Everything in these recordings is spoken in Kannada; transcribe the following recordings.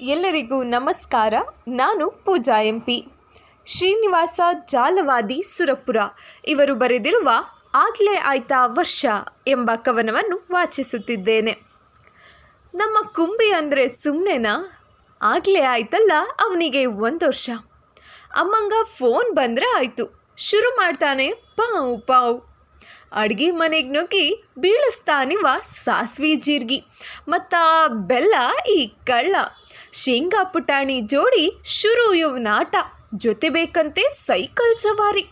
ಎಲ್ಲರಿಗೂ ನಮಸ್ಕಾರ. ನಾನು ಪೂಜಾ ಎಂ ಪಿ. ಶ್ರೀನಿವಾಸ ಜಾಲವಾದಿ ಸುರಪುರ. ಇವರು ಬರೆದಿರುವ ಆಗಲೇ ಆಯ್ತಾ ವರ್ಷ ಎಂಬ ಕವನವನ್ನು ವಾಚಿಸುತ್ತಿದ್ದೇನೆ. ನಮ್ಮ ಕುಂಬಿ ಅಂದರೆ ಸುಮ್ಮನೆನಾ ಆಗಲೇ ಆಯ್ತಲ್ಲ ಅವನಿಗೆ ಒಂದು ವರ್ಷ. ಅಮ್ಮಂಗ ಫೋನ್ ಬಂದರೆ ಆಯಿತು. ಶುರು ಮಾಡ್ತಾನೆ ಪಾವು ಪಾವು. ಅಡುಗೆ ಮನೆಗೆ ನುಗ್ಗಿ ಬೀಳಿಸ್ತಾನಿವ ಸಾಸ್ವಿ ಜೀರ್ಗಿ. ಮತ್ತು ಬೆಲ್ಲ ಈ ಕಳ್ಳ. ಶೇಂಗಾ ಪುಟಾಣಿ ಜೋಡಿ ಶುರು ಇವನಾಟ ಜೊತೆ ಬೇಕಂತೆ ಸೈಕಲ್ ಸವಾರಿ.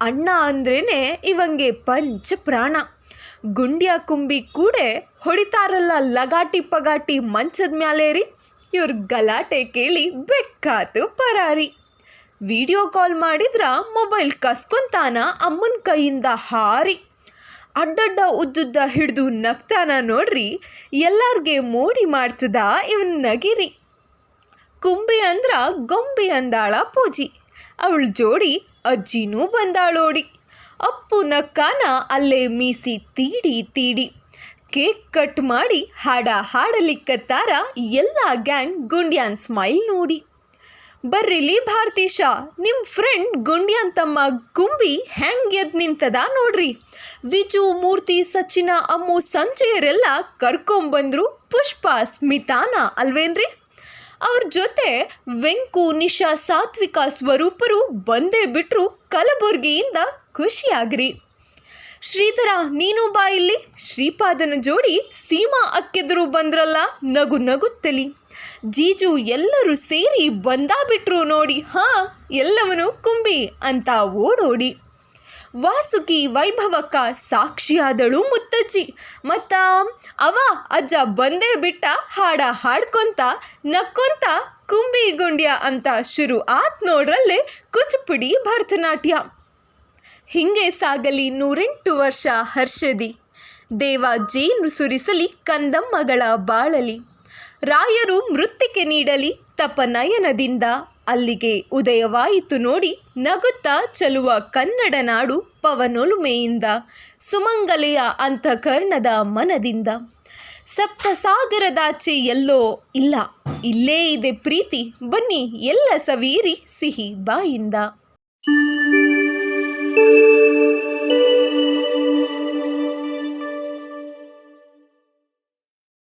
ಅಣ್ಣ ಅಂದ್ರೇ ಇವಂಗೆ ಪಂಚ ಪ್ರಾಣ. ಗುಂಡಿಯ ಕುಂಬಿ ಕೂಡೆ ಹೊಡಿತಾರಲ್ಲ ಲಗಾಟಿ ಪಗಾಟಿ ಮಂಚದ ಮ್ಯಾಲೇರಿ. ಇವ್ರ ಗಲಾಟೆ ಕೇಳಿ ಬೆಕ್ಕಾತು ಪರಾರಿ. ವಿಡಿಯೋ ಕಾಲ್ ಮಾಡಿದ್ರ ಮೊಬೈಲ್ ಕಸ್ಕೊಂತಾನ ಅಮ್ಮನ ಕೈಯಿಂದ ಹಾರಿ. ಅಡ್ಡಡ್ಡ ಉದ್ದುದ್ದ ಹಿಡಿದು ನಗ್ತಾನ ನೋಡ್ರಿ. ಎಲ್ಲಾರ್ಗೆ ಮೋಡಿ ಮಾಡ್ತದ ಇವನ್ ನಗಿರಿ. ಕುಂಬಿ ಅಂದ್ರ ಗೊಂಬಿ ಅಂದಾಳ ಪೂಜಿ. ಅವಳ ಜೋಡಿ ಅಜ್ಜಿನೂ ಬಂದಾಳೋಡಿ. ಅಪ್ಪು ನಕ್ಕಾನ ಅಲ್ಲೇ ಮೀಸಿ ತೀಡಿ ತೀಡಿ. ಕೇಕ್ ಕಟ್ ಮಾಡಿ ಹಾಡ ಹಾಡಲಿಕ್ಕತ್ತಾರ ಎಲ್ಲ ಗ್ಯಾಂಗ್ ಗುಂಡ್ಯಾನ್ ಸ್ಮೈಲ್ ನೋಡಿ. ಬರ್ರಿಲಿ ಭಾರತೀಶ ನಿಮ್ಮ ಫ್ರೆಂಡ್ ಗುಂಡ್ಯಾನ್ ತಮ್ಮ ಗುಂಬಿ ಹೆಂಗ್ ಎದ್ ನಿಂತದ ನೋಡ್ರಿ. ವಿಜು, ಮೂರ್ತಿ, ಸಚಿನ, ಅಮ್ಮು, ಸಂಜೆಯರೆಲ್ಲ ಕರ್ಕೊಂಬಂದರು ಪುಷ್ಪ, ಸ್ಮಿತಾನ ಅಲ್ವೇನ್ರಿ. ಅವ್ರ ಜೊತೆ ವೆಂಕು, ನಿಶಾ, ಸಾತ್ವಿಕ ಸ್ವರೂಪರು ಬಂದೇ ಬಿಟ್ಟರು ಕಲಬುರ್ಗಿಯಿಂದ ಖುಷಿಯಾಗ್ರಿ. ಶ್ರೀಧರ, ನೀನು ಬಾ ಇಲ್ಲಿ. ಶ್ರೀಪಾದನ ಜೋಡಿ ಸೀಮಾ ಅಕ್ಕೆದರು ಬಂದ್ರಲ್ಲ, ನಗು ನಗುತ್ತಲಿ. ಜೀಜು ಎಲ್ಲರೂ ಸೇರಿ ಬಂದಾಬಿಟ್ರು ನೋಡಿ, ಹಾ ಎಲ್ಲವನು ಕುಂಬಿ ಅಂತ ಓಡೋಡಿ. ವಾಸುಕಿ ವೈಭವಕ್ಕ ಸಾಕ್ಷಿಯಾದಳು ಮುತ್ತಜ್ಜಿ. ಮತ್ತ ಅವ ಅಜ್ಜ ಬಂದೇ ಬಿಟ್ಟ ಹಾಡ ಹಾಡ್ಕೊಂತ ನಕ್ಕೊಂತ ಕುಂಬಿ ಗುಂಡ್ಯ ಅಂತ ಶುರು ಆತ್ ನೋಡ್ರಲ್ಲೇ ಕುಚುಪುಡಿ ಭರತನಾಟ್ಯ. ಹಿಂಗೆ ಸಾಗಲಿ ನೂರೆಂಟು ವರ್ಷ ಹರ್ಷದಿ. ದೇವ ಜೇನು ಸುರಿಸಲಿ ಕಂದಮ್ಮಗಳ ಬಾಳಲಿ. ರಾಯರು ಮೃತ್ತಿಕೆ ನೀಡಲಿ ತಪನಯನದಿಂದ ಅಲ್ಲಿಗೆ ಉದಯವಾಯಿತು ನೋಡಿ ನಗುತ್ತಾ ಚಲುವ ಕನ್ನಡ ನಾಡು ಪವನೊಲುಮೆಯಿಂದ, ಸುಮಂಗಲೆಯ ಅಂತಃಕರ್ಣದ ಮನದಿಂದ. ಸಪ್ತಸಾಗರದಾಚೆ ಎಲ್ಲೋ ಇಲ್ಲ, ಇಲ್ಲೇ ಇದೆ ಪ್ರೀತಿ, ಬನ್ನಿ ಎಲ್ಲ ಸವೀರಿ ಸಿಹಿ ಬಾಯಿಂದ.